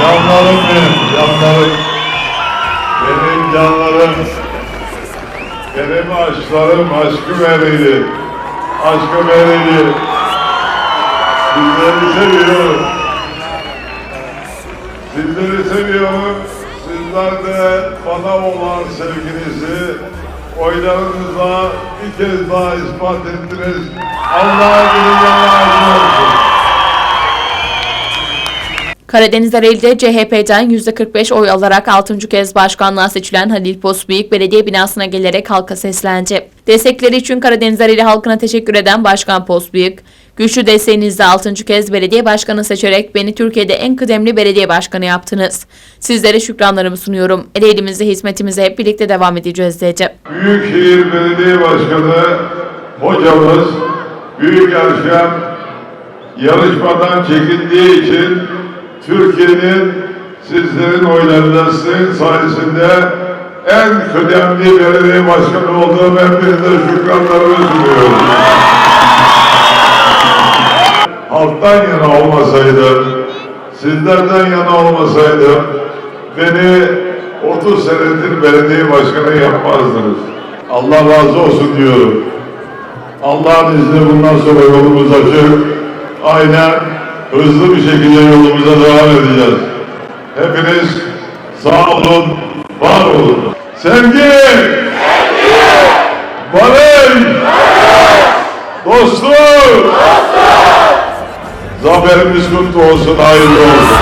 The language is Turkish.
Canlarım benim, canlarım. Benim canlarım. Benim aşklarım, aşkım eriydi. Aşkım eriydi. Sizleri seviyorum. Sizleri seviyorum. Sizler de bana olan sevginizi oylarınızla bir kez daha ispat ettiniz. Allah'a emanet Karadeniz Ereğli'de CHP'den %45 oy alarak 6. kez başkanlığa seçilen Halil Postbüyük belediye binasına gelerek halka seslendi. Destekleri için Karadeniz Ereğli halkına teşekkür eden Başkan Postbüyük, güçlü desteğinizle 6. kez belediye başkanı seçerek beni Türkiye'de en kıdemli belediye başkanı yaptınız. Sizlere şükranlarımı sunuyorum. Ereğli'mizde hizmetimize hep birlikte devam edeceğiz dedi. Büyükşehir Belediye Başkanı hocamız Büyük Erşen yarışmadan çekindiği için Türkiye'nin sizlerin oylarıyla sayesinde en kıdemli belediye başkanı olduğum hepinize şükranlarımı sunuyorum. Halktan yana olmasaydım, sizlerden yana olmasaydım beni 30 senedir belediye başkanı yapmazdınız. Allah razı olsun diyorum. Allah'ın izniyle bundan sonra yolumuz açık. Aynen hızlı bir şekilde yolumuza devam edeceğiz. Hepiniz sağ olun, var olun. Sevgi! Barış! Dostluk! Zaferimiz kutlu olsun, hayırlı olsun.